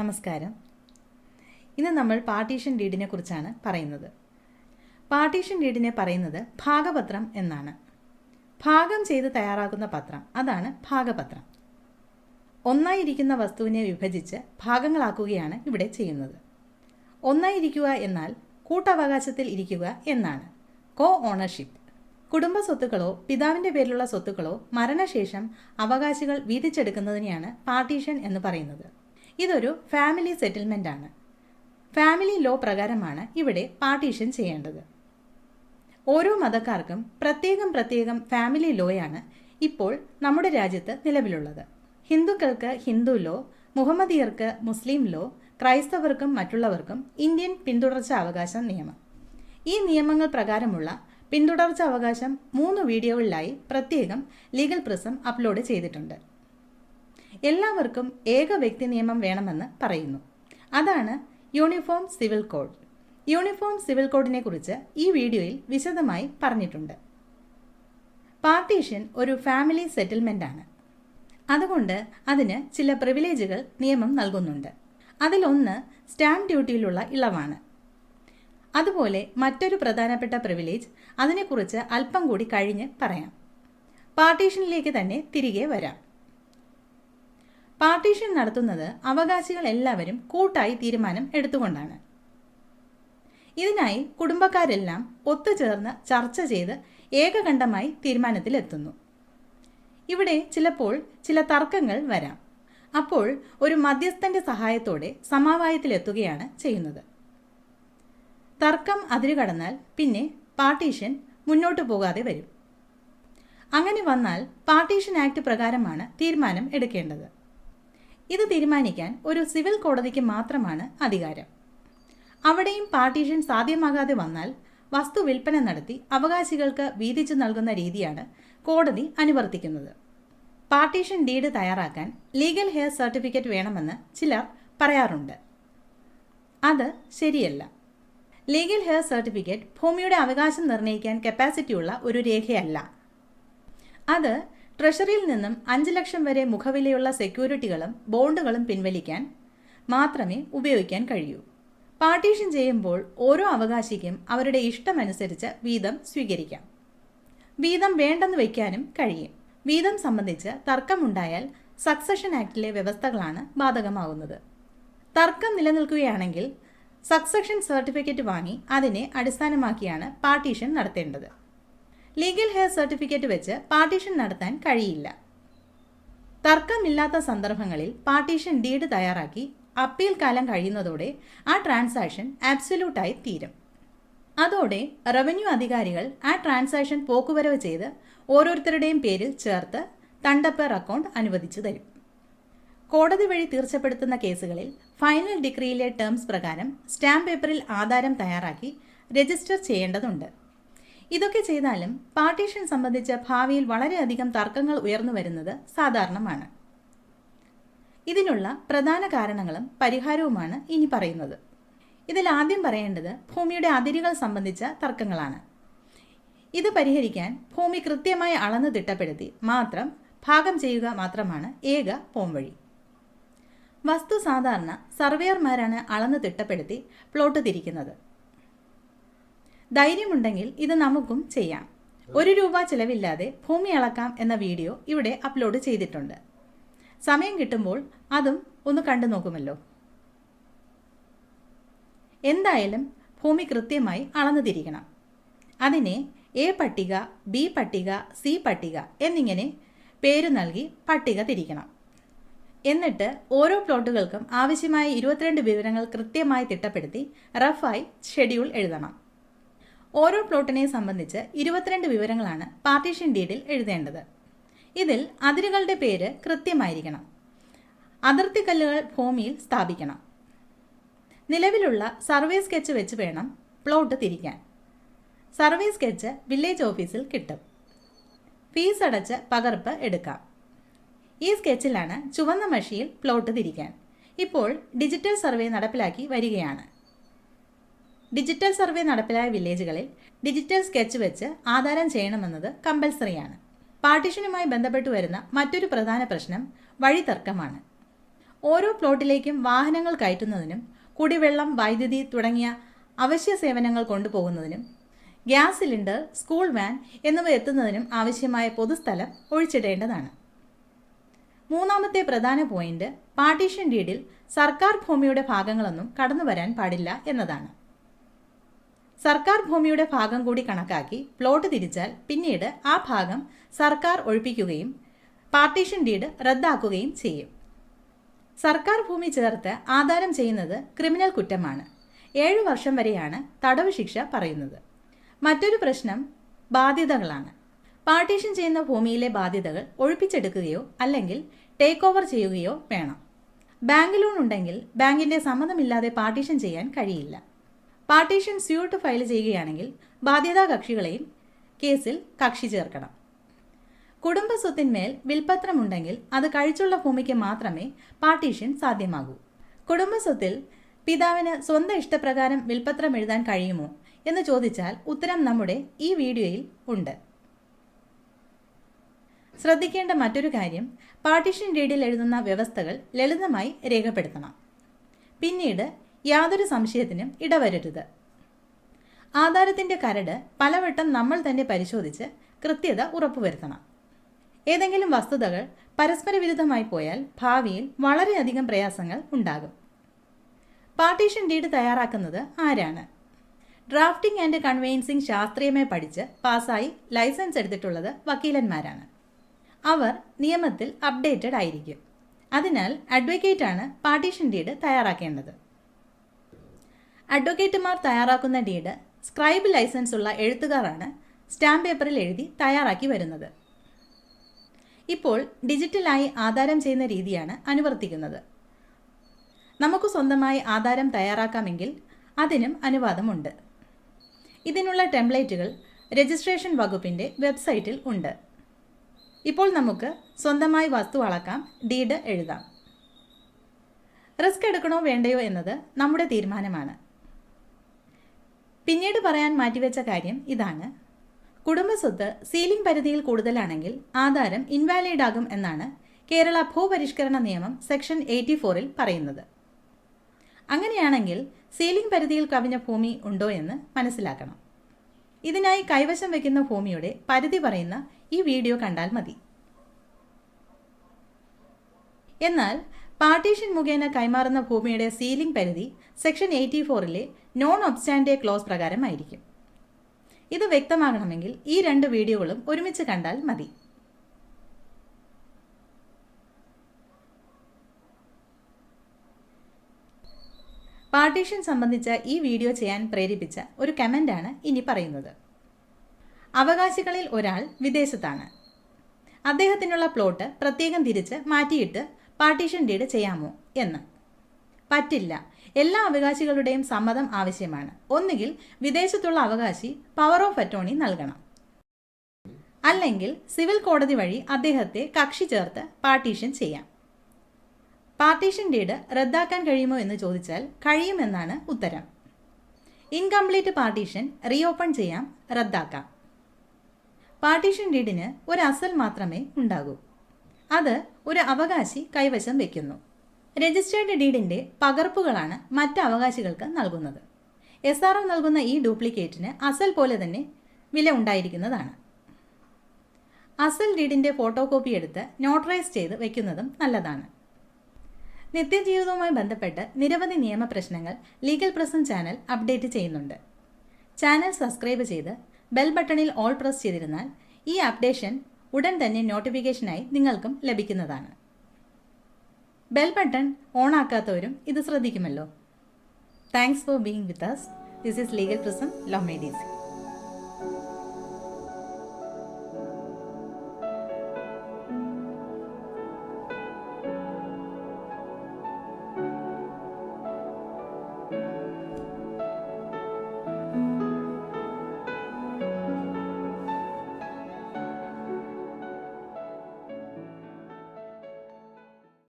നമസ്കാരം. ഇന്ന് നമ്മൾ പാർട്ടീഷൻ ഡീഡിനെ കുറിച്ചാണ് പറയുന്നത്. പാർട്ടീഷൻ ഡീഡിനെ പറയുന്നത് ഭാഗപത്രം എന്നാണ്. ഭാഗം ചെയ്ത് തയ്യാറാക്കുന്ന പത്രം അതാണ് ഭാഗപത്രം. ഒന്നായിരിക്കുന്ന വസ്തുവിനെ വിഭജിച്ച് ഭാഗങ്ങളാക്കുകയാണ് ഇവിടെ ചെയ്യുന്നത്. ഒന്നായിരിക്കുക എന്നാൽ കൂട്ടവകാശത്തിൽ ഇരിക്കുക എന്നാണ്. കോ ഓണർഷിപ്പ് കുടുംബ സ്വത്തുക്കളോ പിതാവിന്റെ പേരിലുള്ള സ്വത്തുക്കളോ മരണശേഷം അവകാശികൾ വീതിച്ചെടുക്കുന്നതിനെയാണ് പാർട്ടീഷൻ എന്ന് പറയുന്നത്. ഇതൊരു ഫാമിലി സെറ്റിൽമെന്റ് ആണ്. ഫാമിലി ലോ പ്രകാരമാണ് ഇവിടെ പാർട്ടീഷൻ ചെയ്യേണ്ടത്. ഓരോ മതക്കാർക്കും പ്രത്യേകം പ്രത്യേകം ഫാമിലി ലോയാണ് ഇപ്പോൾ നമ്മുടെ രാജ്യത്ത് നിലവിലുള്ളത്. ഹിന്ദുക്കൾക്ക് ഹിന്ദു ലോ മുഹമ്മദിയർക്ക് മുസ്ലിം ലോ ക്രൈസ്തവർക്കും മറ്റുള്ളവർക്കും ഇന്ത്യൻ പിന്തുടർച്ച അവകാശ നിയമം. ഈ നിയമങ്ങൾ പ്രകാരമുള്ള പിന്തുടർച്ച അവകാശം മൂന്ന് വീഡിയോകളിലായി പ്രത്യേകം ലീഗൽ പ്രിസം അപ്ലോഡ് ചെയ്തിട്ടുണ്ട്. എല്ലാവർക്കും ഏക വ്യക്തി നിയമം വേണമെന്ന് പറയുന്നു. അതാണ് uniform civil code. Uniform civil കോഡിനെ കുറിച്ച് ഈ വീഡിയോയിൽ വിശദമായി പറഞ്ഞിട്ടുണ്ട്. പാർട്ടീഷൻ ഒരു ഫാമിലി സെറ്റിൽമെന്റാണ് അതുകൊണ്ട് അതിന് ചില പ്രിവിലേജുകൾ നിയമം നൽകുന്നുണ്ട്. അതിലൊന്ന് സ്റ്റാമ്പ് ഡ്യൂട്ടിയിലുള്ള ഇളവാണ്. അതുപോലെ മറ്റൊരു പ്രധാനപ്പെട്ട പ്രിവിലേജ് അതിനെക്കുറിച്ച് അല്പം കൂടി കഴിഞ്ഞ് പറയാം. പാർട്ടീഷനിലേക്ക് തന്നെ തിരികെ വരാം. പാർട്ടീഷൻ നടത്തുന്നത് അവകാശികൾ എല്ലാവരും കൂട്ടായി തീരുമാനം എടുത്തുകൊണ്ടാണ്. ഇതിനായി കുടുംബക്കാരെല്ലാം ഒത്തുചേർന്ന് ചർച്ച ചെയ്ത് ഏകകണ്ഠമായി തീരുമാനത്തിലെത്തുന്നു. ഇവിടെ ചിലപ്പോൾ ചില തർക്കങ്ങൾ വരാം. അപ്പോൾ ഒരു മധ്യസ്ഥന്റെ സഹായത്തോടെ സമവായത്തിലെത്തുകയാണ് ചെയ്യുന്നത്. തർക്കം അതിരുകടന്നാൽ പിന്നെ പാർട്ടീഷൻ മുന്നോട്ട് പോകാതെ വരും. അങ്ങനെ വന്നാൽ പാർട്ടീഷൻ ആക്ട് പ്രകാരമാണ് തീരുമാനം എടുക്കേണ്ടത്. ഇത് തീരുമാനിക്കാൻ ഒരു സിവിൽ കോടതിക്ക് മാത്രമാണ് അധികാരം. അവിടെയും പാർട്ടീഷൻ സാധ്യമാകാതെ വന്നാൽ വസ്തു വിൽപ്പന നടത്തി അവകാശികൾക്ക് വീതിച്ചു നൽകുന്ന രീതിയാണ് കോടതി അനുവർത്തിക്കുന്നത്. പാർട്ടീഷൻ ഡീഡ് തയ്യാറാക്കാൻ ലീഗൽ ഹെയർ സർട്ടിഫിക്കറ്റ് വേണമെന്ന് ചിലർ പറയാറുണ്ട്. അത് ശരിയല്ല. ലീഗൽ ഹെയർ സർട്ടിഫിക്കറ്റ് ഭൂമിയുടെ അവകാശം നിർണയിക്കാൻ കപ്പാസിറ്റിയുള്ള ഒരു രേഖയല്ല. അത് ട്രഷറിയിൽ നിന്നും അഞ്ച് ലക്ഷം വരെ മുഖവിലയുള്ള സെക്യൂരിറ്റികളും ബോണ്ടുകളും പിൻവലിക്കാൻ മാത്രമേ ഉപയോഗിക്കാൻ കഴിയൂ. പാർട്ടീഷൻ ചെയ്യുമ്പോൾ ഓരോ അവകാശിക്കും അവരുടെ ഇഷ്ടമനുസരിച്ച് വീതം സ്വീകരിക്കാം. വീതം വേണ്ടെന്ന് വയ്ക്കാനും കഴിയും. വീതം സംബന്ധിച്ച് തർക്കമുണ്ടായാൽ സക്സഷൻ ആക്ടിലെ വ്യവസ്ഥകളാണ് ബാധകമാകുന്നത്. തർക്കം നിലനിൽക്കുകയാണെങ്കിൽ സക്സഷൻ സർട്ടിഫിക്കറ്റ് വാങ്ങി അതിനെ അടിസ്ഥാനമാക്കിയാണ് പാർട്ടീഷൻ നടത്തേണ്ടത്. ലീഗൽ ഹെയർ സർട്ടിഫിക്കറ്റ് വെച്ച് പാർട്ടീഷൻ നടത്താൻ കഴിയില്ല. തർക്കമില്ലാത്ത സന്ദർഭങ്ങളിൽ പാർട്ടീഷൻ ഡീഡ് തയ്യാറാക്കി അപ്പീൽ കാലം കഴിയുന്നതോടെ ആ ട്രാൻസാക്ഷൻ ആബ്സല്യൂട്ടായി തീരും. അതോടെ റവന്യൂ അധികാരികൾ ആ ട്രാൻസാക്ഷൻ പോക്കുവരവ് ചെയ്ത് ഓരോരുത്തരുടെയും പേരിൽ ചേർത്ത് തണ്ടപ്പർ അക്കൗണ്ട് അനുവദിച്ചു തരും. കോടതി വഴി തീർച്ചപ്പെടുത്തുന്ന കേസുകളിൽ ഫൈനൽ ഡിഗ്രിയിലെ ടേംസ് പ്രകാരം സ്റ്റാമ്പ് പേപ്പറിൽ ആധാരം തയ്യാറാക്കി രജിസ്റ്റർ ചെയ്യേണ്ടതുണ്ട്. ഇതൊക്കെ ചെയ്താലും പാർട്ടീഷൻ സംബന്ധിച്ച് ഭാവിയിൽ വളരെയധികം തർക്കങ്ങൾ ഉയർന്നു വരുന്നത് സാധാരണമാണ്. ഇതിനുള്ള പ്രധാന കാരണങ്ങളും പരിഹാരവുമാണ് ഇനി പറയുന്നത്. ഇതിൽ ആദ്യം പറയേണ്ടത് ഭൂമിയുടെ അതിരുകൾ സംബന്ധിച്ച തർക്കങ്ങളാണ്. ഇത് പരിഹരിക്കാൻ ഭൂമി കൃത്യമായി അളന്ന് തിട്ടപ്പെടുത്തി മാത്രം ഭാഗം ചെയ്യുക മാത്രമാണ് ഏക പോംവഴി. വസ്തു സാധാരണ സർവേയർമാരാണ് അളന്ന് തിട്ടപ്പെടുത്തി പ്ലോട്ട് തിരിക്കുന്നത്. ധൈര്യമുണ്ടെങ്കിൽ ഇത് നമുക്കും ചെയ്യാം. ഒരു രൂപ ചിലവില്ലാതെ ഭൂമി അളക്കാം എന്ന വീഡിയോ ഇവിടെ അപ്ലോഡ് ചെയ്തിട്ടുണ്ട്. സമയം കിട്ടുമ്പോൾ അതും ഒന്ന് കണ്ടു നോക്കുമല്ലോ. എന്തായാലും ഭൂമി കൃത്യമായി അളന്നു തിരിക്കണം അതിനെ എ പട്ടിക ബി പട്ടിക സി പട്ടിക എന്നിങ്ങനെ പേര് നൽകി പട്ടിക തിരിക്കണം. എന്നിട്ട് ഓരോ പ്ലോട്ടുകൾക്കും ആവശ്യമായ ഇരുപത്തിരണ്ട് വിവരങ്ങൾ കൃത്യമായി തിട്ടപ്പെടുത്തി റഫായി ഷെഡ്യൂൾ എഴുതണം. ഓരോ പ്ലോട്ടിനെ സംബന്ധിച്ച് ഇരുപത്തിരണ്ട് വിവരങ്ങളാണ് പാർട്ടീഷൻ ഡീഡിൽ എഴുതേണ്ടത്. ഇതിൽ അതിരുകളുടെ പേര് കൃത്യമായിരിക്കണം. അതിർത്തി കല്ലുകൾ ഭൂമിയിൽ സ്ഥാപിക്കണം. നിലവിലുള്ള സർവേ സ്കെച്ച് വെച്ച് വേണം പ്ലോട്ട് തിരിക്കാൻ. സർവേ സ്കെച്ച് വില്ലേജ് ഓഫീസിൽ കിട്ടും. ഫീസ് അടച്ച് പകർപ്പ് എടുക്കാം. ഈ സ്കെച്ചിലാണ് ചുവന്ന മഷിയിൽ പ്ലോട്ട് തിരിക്കാൻ. ഇപ്പോൾ ഡിജിറ്റൽ സർവേ നടപ്പിലാക്കി വരികയാണ്. ഡിജിറ്റൽ സർവേ നടപ്പിലായ വില്ലേജുകളിൽ ഡിജിറ്റൽ സ്കെച്ച് വെച്ച് ആധാരം ചെയ്യണമെന്നത് കമ്പൽസറിയാണ്. പാർട്ടീഷനുമായി ബന്ധപ്പെട്ട് വരുന്ന മറ്റൊരു പ്രധാന പ്രശ്നം വഴിതർക്കമാണ്. ഓരോ പ്ലോട്ടിലേക്കും വാഹനങ്ങൾ കയറ്റുന്നതിനും കുടിവെള്ളം വൈദ്യുതി തുടങ്ങിയ അവശ്യ സേവനങ്ങൾ കൊണ്ടുപോകുന്നതിനും ഗ്യാസ് സിലിണ്ടർ സ്കൂൾ വാൻ എന്നിവ എത്തുന്നതിനും ആവശ്യമായ പൊതുസ്ഥലം ഒഴിച്ചിടേണ്ടതാണ്. മൂന്നാമത്തെ പ്രധാന പോയിന്റ് പാർട്ടീഷൻ ഡീഡിൽ സർക്കാർ ഭൂമിയുടെ ഭാഗങ്ങളൊന്നും കടന്നു വരാൻ പാടില്ല എന്നതാണ്. സർക്കാർ ഭൂമിയുടെ ഭാഗം കൂടി കണക്കാക്കി പ്ലോട്ട് തിരിച്ചാൽ പിന്നീട് ആ ഭാഗം സർക്കാർ ഒഴിപ്പിക്കുകയും പാർട്ടീഷൻ ഡീഡ് റദ്ദാക്കുകയും ചെയ്യും. സർക്കാർ ഭൂമി ചേർത്ത് ആധാരം ചെയ്യുന്നത് ക്രിമിനൽ കുറ്റമാണ്. ഏഴു വർഷം വരെയാണ് തടവ് ശിക്ഷ പറയുന്നത്. മറ്റൊരു പ്രശ്നം ബാധ്യതകളാണ്. പാർട്ടീഷൻ ചെയ്യുന്ന ഭൂമിയിലെ ബാധ്യതകൾ ഒഴിപ്പിച്ചെടുക്കുകയോ അല്ലെങ്കിൽ ടേക്ക് ഓവർ ചെയ്യുകയോ വേണം. ബാങ്ക് ലോൺ ഉണ്ടെങ്കിൽ ബാങ്കിന്റെ സമ്മതമില്ലാതെ പാർട്ടീഷൻ ചെയ്യാൻ കഴിയില്ല. പാർട്ടീഷൻ സ്യൂട്ട് ഫയൽ ചെയ്യുകയാണെങ്കിൽ ബാധ്യതാ കക്ഷികളെയും കേസിൽ കക്ഷി ചേർക്കണം. കുടുംബസ്വത്തിന്മേൽ വിൽപ്പത്രമുണ്ടെങ്കിൽ അത് കഴിച്ചുള്ള ഭൂമിക്ക് മാത്രമേ പാർട്ടീഷൻ സാധ്യമാകൂ. കുടുംബസ്വത്തിൽ പിതാവിന് സ്വന്തം ഇഷ്ടപ്രകാരം വിൽപ്പത്രം എഴുതാൻ കഴിയുമോ? എന്ന് ചോദിച്ചാൽ ഉത്തരം നമ്മുടെ ഈ വീഡിയോയിൽ ഉണ്ട്. ശ്രദ്ധിക്കേണ്ട മറ്റൊരു കാര്യം പാർട്ടീഷൻ രീതിയിൽ എഴുതുന്ന വ്യവസ്ഥകൾ ലളിതമായി രേഖപ്പെടുത്തണം. പിന്നീട് യാതൊരു സംശയത്തിനും ഇടവരരുത്. ആധാരത്തിന്റെ കരട് പലവട്ടം നമ്മൾ തന്നെ പരിശോധിച്ച് കൃത്യത ഉറപ്പുവരുത്തണം. ഏതെങ്കിലും വസ്തുതകൾ പരസ്പര വിരുദ്ധമായി പോയാൽ ഭാവിയിൽ വളരെയധികം പ്രയാസങ്ങൾ ഉണ്ടാകും. പാർട്ടീഷൻ ഡീഡ് തയ്യാറാക്കുന്നത് ആരാണ്? ഡ്രാഫ്റ്റിംഗ് ആൻഡ് കൺവെയൻസിംഗ് ശാസ്ത്രീയമായി പഠിച്ച് പാസ്സായി ലൈസൻസ് എടുത്തിട്ടുള്ളത് വക്കീലന്മാരാണ്. അവർ നിയമത്തിൽ അപ്ഡേറ്റഡ് ആയിരിക്കും. അതിനാൽ അഡ്വക്കേറ്റാണ് പാർട്ടീഷൻ ഡീഡ് തയ്യാറാക്കേണ്ടത്. അഡ്വക്കേറ്റുമാർ തയ്യാറാക്കുന്ന ഡീഡ് സ്ക്രൈബ് ലൈസൻസ് ഉള്ള എഴുത്തുകാരാണ് സ്റ്റാമ്പ് പേപ്പറിൽ എഴുതി തയ്യാറാക്കി വരുന്നത്. ഇപ്പോൾ ഡിജിറ്റലായി ആധാരം ചെയ്യുന്ന രീതിയാണ് അനുവർത്തിക്കുന്നത്. നമുക്ക് സ്വന്തമായി ആധാരം തയ്യാറാക്കാമെങ്കിൽ അതിനും അനുവാദമുണ്ട്. ഇതിനുള്ള ടെംപ്ലേറ്റുകൾ രജിസ്ട്രേഷൻ വകുപ്പിന്റെ വെബ്സൈറ്റിൽ ഉണ്ട്. ഇപ്പോൾ നമുക്ക് സ്വന്തമായി വസ്തു അളക്കാം ഡീഡ് എഴുതാം. റിസ്ക് എടുക്കണോ വേണ്ടയോ എന്നത് നമ്മുടെ തീരുമാനമാണ്. പിന്നീട് പറയാൻ മാറ്റിവെച്ച കാര്യം ഇതാണ്. കുടുംബസ്വത്ത് സീലിംഗ് പരിധിയിൽ കൂടുതലാണെങ്കിൽ ആധാരം ഇൻവാലിഡ് ആകും എന്നാണ് കേരള ഭൂപരിഷ്കരണ നിയമം സെക്ഷൻ എയ്റ്റി ഫോറിൽ പറയുന്നത്. അങ്ങനെയാണെങ്കിൽ സീലിംഗ് പരിധിയിൽ കവിഞ്ഞ ഭൂമി ഉണ്ടോ എന്ന് മനസ്സിലാക്കണം. ഇതിനായി കൈവശം വയ്ക്കുന്ന ഭൂമിയുടെ പരിധി പറയുന്ന ഈ വീഡിയോ കണ്ടാൽ മതി. എന്നാൽ പാർട്ടീഷൻ മുഖേന കൈമാറുന്ന ഭൂമിയുടെ സീലിംഗ് പരിധി സെക്ഷൻ എയ്റ്റി ഫോറിലെ നോൺ ഒബ്സ്റ്റാൻഡേ ക്ലോസ് പ്രകാരമായിരിക്കും. ഇത് വ്യക്തമാകണമെങ്കിൽ ഈ രണ്ട് വീഡിയോകളും ഒരുമിച്ച് കണ്ടാൽ മതി. പാർട്ടീഷൻ സംബന്ധിച്ച ഈ വീഡിയോ ചെയ്യാൻ പ്രേരിപ്പിച്ച ഒരു കമന്റാണ് ഇനി പറയുന്നത്. അവകാശികളിൽ ഒരാൾ വിദേശത്താണ്. അദ്ദേഹത്തിനുള്ള പ്ലോട്ട് പ്രത്യേകം തിരിച്ച് മാറ്റിയിട്ട് പാർട്ടീഷൻ ഡീഡ് ചെയ്യാമോ എന്ന്. പറ്റില്ല. എല്ലാ അവകാശികളുടെയും സമ്മതം ആവശ്യമാണ്. ഒന്നുകിൽ വിദേശത്തുള്ള അവകാശി പവർ ഓഫ് അറ്റോണി നൽകണം. അല്ലെങ്കിൽ സിവിൽ കോടതി വഴി അദ്ദേഹത്തെ കക്ഷി ചേർത്ത് പാർട്ടീഷൻ ചെയ്യാം. പാർട്ടീഷൻ ഡീഡ് റദ്ദാക്കാൻ കഴിയുമോ എന്ന് ചോദിച്ചാൽ കഴിയുമെന്നാണ് ഉത്തരം. ഇൻകംപ്ലീറ്റ് പാർട്ടീഷൻ റീഓപ്പൺ ചെയ്യാം റദ്ദാക്കാം. പാർട്ടീഷൻ ഡീഡിന് ഒരു അസൽ മാത്രമേ ഉണ്ടാകൂ. അത് ഒരു അവകാശി കൈവശം വയ്ക്കുന്നു രജിസ്റ്റേർഡ് ഡീഡിന്റെ പകർപ്പുകളാണ് മറ്റ് അവകാശികൾക്ക് നൽകുന്നത്. എസ് ആർ ഒ നൽകുന്ന ഈ ഡ്യൂപ്ലിക്കേറ്റിന് അസൽ പോലെ തന്നെ വില ഉണ്ടായിരിക്കുന്നതാണ്. അസൽ ഡീഡിന്റെ ഫോട്ടോ കോപ്പി എടുത്ത് നോട്ടറൈസ് ചെയ്ത് വയ്ക്കുന്നതും നല്ലതാണ്. നിത്യജീവിതവുമായി ബന്ധപ്പെട്ട് നിരവധി നിയമപ്രശ്നങ്ങൾ ലീഗൽ പ്രസൻ ചാനൽ അപ്ഡേറ്റ് ചെയ്യുന്നുണ്ട്. ചാനൽ സബ്സ്ക്രൈബ് ചെയ്ത് ബെൽ ബട്ടണിൽ ഓൾ പ്രസ് ചെയ്തിരുന്നാൽ ഈ അപ്ഡേഷൻ ഉടൻ തന്നെ നോട്ടിഫിക്കേഷനായി നിങ്ങൾക്കും ലഭിക്കുന്നതാണ്. ബെൽ ബട്ടൺ ഓൺ ആക്കാത്തവരും ഇത് ശ്രദ്ധിക്കുമല്ലോ. Thanks for being with us this is legal prism law made easy